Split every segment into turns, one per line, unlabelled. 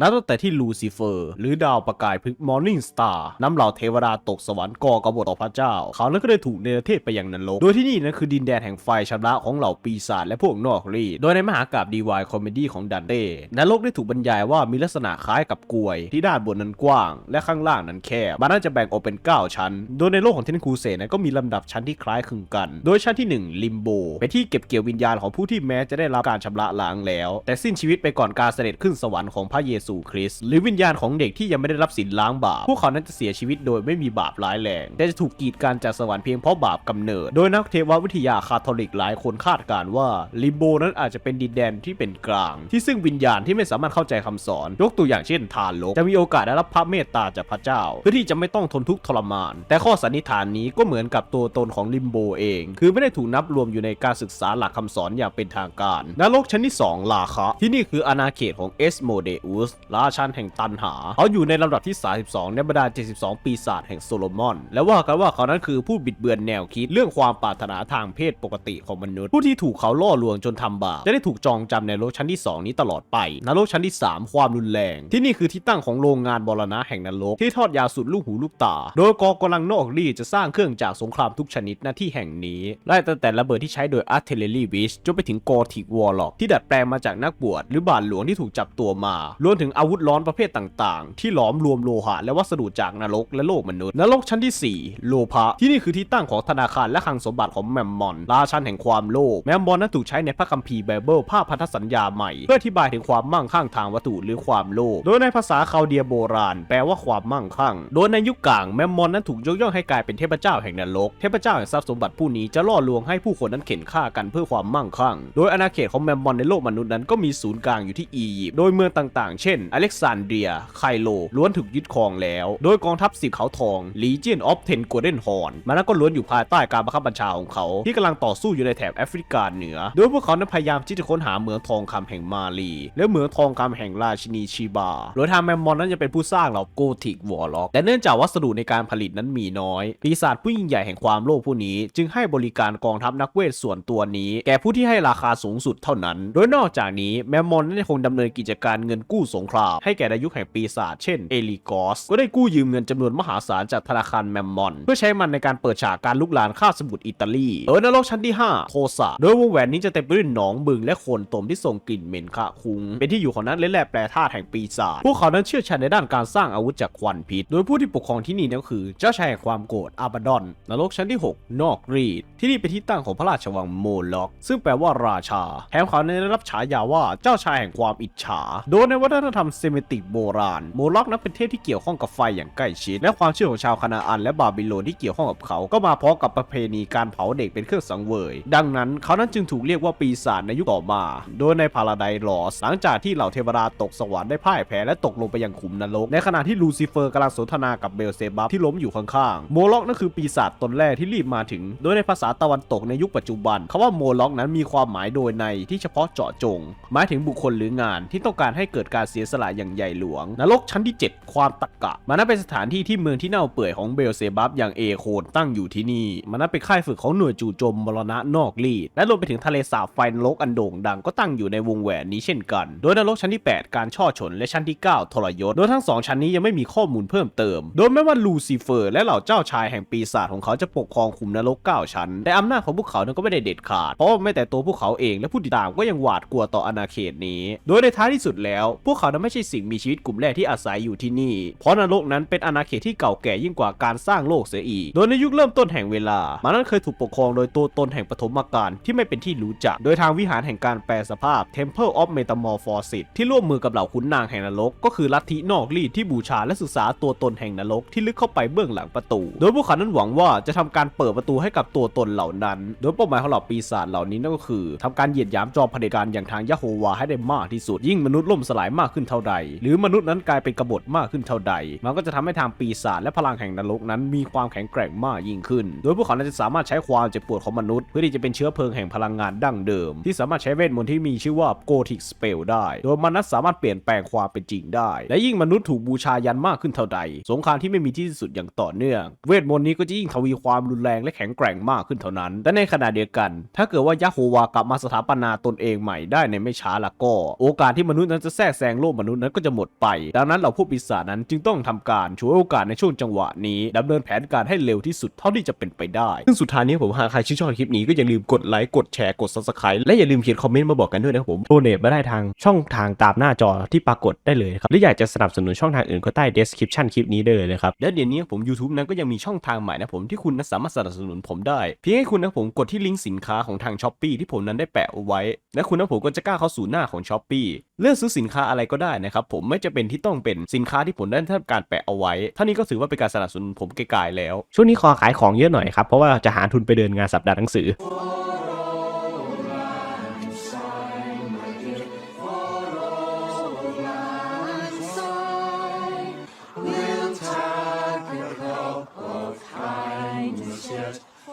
นับตั้งแต่ที่ลูซิเฟอร์ หรือดาวประกายพฤกมอร์นิ่งสตาร์น้ำเหล่าเทวดาตกสวรรค์ก่อกบฏต่อพระเจ้า เขานั้นก็ได้ถูกเนรเทศไปยังนรก โดยที่นี่นั้นคือดินแดนแห่งไฟชำระของเหล่าปีศาจและพวกนอกรีดโดยในมหากาบดีวายคอมเมดี้ของดันเต้นรกได้ถูกบรรยายว่ามีลักษณะคล้ายกับกลวย ที่ด้านบนนั้นกว้าง และข้างล่างนั้นแคบมันน่าจะแบ่งออกเป็น 9 ชั้น โดยในโลกของเทนคูเซนั้นก็มีลำดับชั้นที่คล้ายคลึงกัน โดยชั้นที่1ลิมโบเป็นที่เก็บเกี่ยววิญญาณของผู้ที่แม้จะได้รับการชำระล้างแล้ว แต่สิ้นชีวิตไปก่อนการเสด็จขึ้นสวรรค์ของพระเยซูคริสต์หรือวิญญาณของเด็กที่ยังไม่ได้รับสินล้างบาป พวกเขานั้นจะเสียชีวิตโดยไม่มีบาปร้ายแรง แต่จะถูกกีดกันจากสวรรค์เพียงเพราะบาปกำเนิด โดยนักเทววิทยาคาทอลิกหลายคนคาดการว่าลิมโบนั้นอาจจะเป็นดินแดนที่เป็นกลาง ที่ซึ่งวิญญาณที่ไม่สามารถเข้าใจคำสอน ยกตัวอย่างเช่นทารกจะมีโอกาสได้รับพระเมตตาจากพระเจ้า เพื่อที่จะไม่ต้องทนทุกข์ทรมาน แต่ข้อสันนิษฐานนี้ก็เหมือนกับตัวตนของลิมโบเอง คือไม่ได้ถูกนับรวมอยู่ในการศึกษาหลักคำสอนอย่างเป็นทางการนรกชั้นที่ 2 ลาคะ ที่นี่คืออาณาเขตของเอสโมเดอุสราชันแห่งตันหา เขาอยู่ในลำดับที่ 32 ในบรรดา 72 ปีศาจแห่งโซโลมอน และว่ากันว่าเขานั้นคือผู้บิดเบือนแนวคิดเรื่องความปรารถนาทางเพศปกติของมนุษย์ ผู้ที่ถูกเขาล่อลวงจนทำบาปจะได้ถูกจองจำในนรกชั้นที่ 2 นี้ตลอดไปนรกชั้นที่ 3 ความรุนแรง ที่นี่คือที่ตั้งของโรงงานบรณะแห่งนรกที่ทอดยาวสุดลูกหูลูกตา โดยกองกำลังนอกรีจะสร้างเครื่องจากสงครามทุกชนิดหน้าที่แห่งนี้ไล่ตั้งแต่ระเบิดที่ใช้โดย Artillery Witch จนไปถึง Gothic Warlock ที่ดัดแปลงมาจากนักบวชหรือบาทหลวงที่ถูกจับตัวมารวมถึงอาวุธร้อนประเภทต่างๆ ที่หลอมรวมโลหะและวัสดุจากนรกและโลกมนุษย์ นรกชั้นที่ 4 โลภะที่นี่คือที่ตั้งของธนาคารและคลังสมบัติของแมมมอน ราชันแห่งความโลภแมมมอนนั้นถูกใช้ในพระคัมภีร์ไบเบิลภาพพันธสัญญาใหม่ เพื่ออธิบายถึงความมั่งคั่งทางวัตถุหรือความโลภโดยในภาษาคาเดียโบราณ แปลว่าความมั่งคั่ง โดยในยุคกลางแมมมอนนั้นถูกยกย่องให้กลายเป็นเทพเจ้าแห่งนรก เทพเจ้าแห่งทรัพย์สมบัติผู้นี้จะล่อลวงให้ผู้คนนั้นเข็นฆ่ากันเพื่อความมั่งคั่ง โดยอาณาเขตของแมมมอนในโลกมนุษย์นั้นก็มีศูนย์กลางอยู่ที่อียิปต์โดยเมืองต่างๆเชน อเล็กซานเดีย ไคโล ล้วนถูกยึดครองแล้ว โดยกองทัพสิบเขาทอง Legion of Ten Golden Horn มันนั้นก็ล้วนอยู่ภายใต้การบังคับบัญชาของเขา ที่กำลังต่อสู้อยู่ในแถบแอฟริกาเหนือ โดยพวกเขานั้นพยายามที่จะค้นหาเหมืองทองคำแห่งมาลี และเหมืองทองคำแห่งราชินีชีบา โดยทางแมมมอนนั้นจะเป็นผู้สร้างเหล่าโกธิกวอร์ล็อก แต่เนื่องจากวัสดุในการผลิตนั้นมีน้อย ปีศาจผู้ยิ่งใหญ่แห่งความโลภผู้นี้ จึงให้บริการกองทัพนักเวทส่วนตัวนี้ แก่ผู้ที่ให้ราคาสูงสุดเท่านั้น โดยนอกจากนี้แมมมอนนั้นยังคงดำเนินกิจการเงินกู้สงคราม ให้แก่ในยุคแห่งปีศาจเช่นเอลิกอส ก็ได้กู้ยืมเงินจำนวนมหาศาลจากธนาคารแมมมอน เพื่อใช้มันในการเปิดฉากการลุกลานคาสมุทรอิตาลีโดยนรกชั้นที่ 5โทสะโดยวงแหวนนี้จะเต็มไปด้วยหนองบึงและโคลนตมที่ส่งกลิ่นเหม็นคะคุงเป็นที่อยู่ของนักเล่นแร่แปรธาตุแห่งปีศาจ พวกเขานั้นเชี่ยวชาญในด้านการสร้างอาวุธจากควันพิษ โดยผู้ที่ปกครองที่นี่นั่นก็คือ เจ้าชายแห่งความโกรธอาบาดอน นรกชั้นที่ 6 นอกรีด ที่นี่เป็นที่ตั้งของพระราชวังโมล็อก ซึ่งแปลว่าราชา แถมเขาได้รับฉายาว่าเจ้าชายแห่งความอิจฉา โดยในวัฒนธรรมเซมิติกโบราณโมล็อกนั้นเป็นเทพที่เกี่ยวข้องกับไฟอย่างใกล้ชิดและความเชื่อของชาวคานาอันและบาบิโลนที่เกี่ยวข้องกับเขาก็มาพร้อมกับประเพณีการเผาเด็กเป็นเครื่องสังเวย ดังนั้นเขานั้นจึงถูกเรียกว่าปีศาจในยุคต่อมา โดยในพาราไดลอสหลังจากที่เหล่าเทวดาตกสวรรค์ได้พ่ายแพ้และตกลงไปยังขุมนรกในขณะที่ลูซิเฟอร์กำลังสนทนากับเบลเซบับที่ล้มอยู่ข้างๆโมล็อกนั่นคือปีศาจตนแรกที่รีบมาถึง โดยในภาษาตะวันตกในยุคปัจจุบันคำว่าโมล็อกนั้นมีความหมายโดยในที่เฉพาะเจาะจง หมายถึงบุคคลหรืองานที่ต้องการให้เกิดการเสียสละอย่างใหญ่หลวง นรกชั้นที่ 7 ความตะกะ มันนั้นเป็นสถานที่ที่เมืองที่เน่าเปื่อยของเบลเซบับอย่างเอโคนตั้งอยู่ที่นี่ มันนั้นเป็นค่ายฝึกของหน่วยจู่โจมมรณะนอกรีดและรวมไปถึงทะเลสาบไฟนรกอันโด่งดังก็ตั้งอยู่ในวงแหวนนี้เช่นกัน โดยนรกชั้นที่ 8 การช่อฉนและชั้นที่ 9 ทรยศ โดยทั้งสองชั้นนี้ยังไม่มีข้อมูลเพิ่มเติม โดยไม่ว่าลูซิเฟอร์ และเหล่าเจ้าชายแห่งปีศาจของเขาจะปกครองคุมนรก 9 ชั้น แต่อำนาจของพวกเขานั้นก็ไม่ได้เด็ดขาด เพราะไม่แต่ตัวพวกเขาเองและผู้ติดตามก็ยังหวาดกลัวต่ออาณาเขตนี้ โดยในท้ายที่สุดแล้ว พวกเขานั้นไม่ใช่สิ่งมีชีวิตกลุ่มแรกที่อาศัยอยู่ที่นี่ เพราะนรกนั้นเป็นอาณาเขตที่เก่าแก่ยิ่งกว่าการสร้างโลกเสียอีก โดยในยุคเริ่มต้นแห่งเวลา มันนั้นเคยถูกปกครองโดยตัวตนแห่งปฐมกาลที่ไม่เป็นที่รู้จัก โดยทางวิหารแห่งการแปลสภาพ Temple of Metamorphosis ที่ร่วมมือกับเหล่าขุนนางแห่งนรก ก็คือลัทธินอกรีดที่บูชาและศึกษาตัวตนแห่งนรกที่ลึกเข้าไปเบื้องหลังประตู โดยพวกเขานั้นหวังว่าจะทำการเปิดประตูให้กับตัวตนเหล่านั้น โดยเป้าหมายของเหล่าปีศาจเหล่านี้นั่นก็คือทำการเหยียดหยามจอมเผด็จการอย่างทางยะโฮวาให้ได้มากที่สุดยิ่งมนุษย์ล่มสลายมากขึ้นเท่าใด หรือมนุษย์นั้นกลายเป็นกบฏมากขึ้นเท่าใด มันก็จะทำให้ทางปีศาจและพลังแห่งนรกนั้นมีความแข็งแกร่งมากยิ่งขึ้น โดยพวกเขานั้นจะสามารถใช้ความเจ็บปวดของมนุษย์ เพื่อที่จะเป็นเชื้อเพลิงแห่งพลังงานดั้งเดิม ที่สามารถใช้เวทมนต์ที่มีชื่อว่า Gothic Spell ได้ โดยมันนั้นสามารถเปลี่ยนแปลงความเป็นจริงได้ และยิ่งมนุษย์ถูกบูชายันมากขึ้นเท่าใด สงครามที่ไม่มีที่สุดอย่างต่อเนื่อง เวทมนต์นี้ก็จะยิ่งทวีความรุนแรงและแข็งแกร่งมากขึ้นเท่านั้น แต่ในขณะเดียวกัน ถ้าเกิดว่ายะโฮวากลับมาสถาปนาตนเองใหม่ได้ในไม่ช้าละก็ โอกาสที่มนุษย์นั้นจะแทรกแซงโลกมนุษย์นั้นก็จะหมดไป ดังนั้นเราผู้ปีศาจนั้นจึงต้องทำการช่วยโอกาสในช่วงจังหวะนี้ดำเนินแผนการให้เร็วที่สุดเท่าที่จะเป็นไปได้ ซึ่งสุดท้ายนี้ผมหากใครชื่นชอบคลิปนี้ก็อย่าลืมกดไลค์กดแชร์กด subscribe และอย่าลืมเขียนคอมเมนต์มาบอกกันด้วยนะครับผมโดเนทมาได้ทางช่องทางตามหน้าจอที่ปรากฏได้เลยครับหรืออยากจะสนับสนุนช่องทางอื่นก็ใต้ description คลิปนี้ได้เลยนะครับและเดี๋ยวนี้ผม YouTube นั้นก็ยังมีช่องทางใหม่นะผมที่คุณนั้นสามารถสนับสนุนผมได้ เพียงให้คุณนะผมกดที่ลิงก์สินค้าของทาง s h อ p e e ที่ผมนั้นได้แปะเอาไว้ และคุณนะผมก็จะกล้าเข้าสู่หน้าของ s h อ p e e เลือกซื้อสินค้าอะไรก็ได้นะครับผมไม่จะเป็นที่ต้องเป็นสินค้าที่ผมได้ทำการแปะเอาไว้ท่านี้ก็ถือว่าเป็นการสนับสนุนผมไกลๆแล้ว ช่วงนี้ขอขายของเยอะหน่อยครับเพราะว่าจะหาทุนไปเดินงานสัปดาห์หนังสือ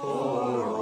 โอ้